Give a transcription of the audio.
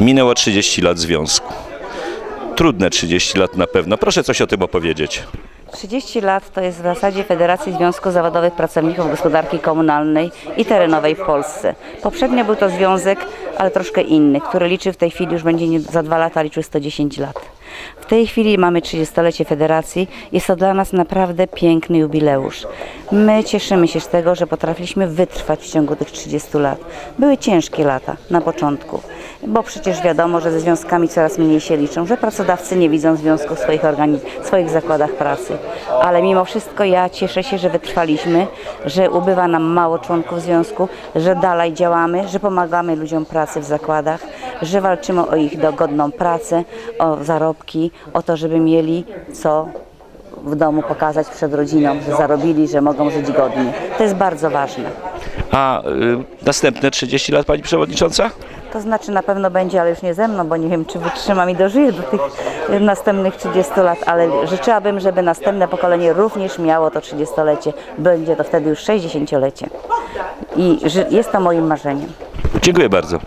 Minęło 30 lat związku. Trudne 30 lat na pewno. Proszę coś o tym opowiedzieć. 30 lat to jest w zasadzie Federacji Związku Zawodowych Pracowników Gospodarki Komunalnej i Terenowej w Polsce. Poprzednio był to związek, ale troszkę inny, który liczy w tej chwili już będzie nie, za dwa lata liczył 110 lat. W tej chwili mamy 30-lecie Federacji. Jest to dla nas naprawdę piękny jubileusz. My cieszymy się z tego, że potrafiliśmy wytrwać w ciągu tych 30 lat. Były ciężkie lata na początku, bo przecież wiadomo, że ze związkami coraz mniej się liczą, że pracodawcy nie widzą związku w swoich, w swoich zakładach pracy. Ale mimo wszystko ja cieszę się, że wytrwaliśmy, że ubywa nam mało członków związku, że dalej działamy, że pomagamy ludziom pracy w zakładach, że walczymy o ich dogodną pracę, o zarobki, o to, żeby mieli co w domu pokazać przed rodziną, że zarobili, że mogą żyć godnie. To jest bardzo ważne. A y, następne 30 lat pani przewodnicząca? To znaczy na pewno będzie, ale już nie ze mną, bo nie wiem, czy wytrzymam i dożyję do tych y, następnych 30 lat, ale życzyłabym, żeby następne pokolenie również miało to 30-lecie. Będzie to wtedy już 60-lecie. I jest to moim marzeniem. Dziękuję bardzo.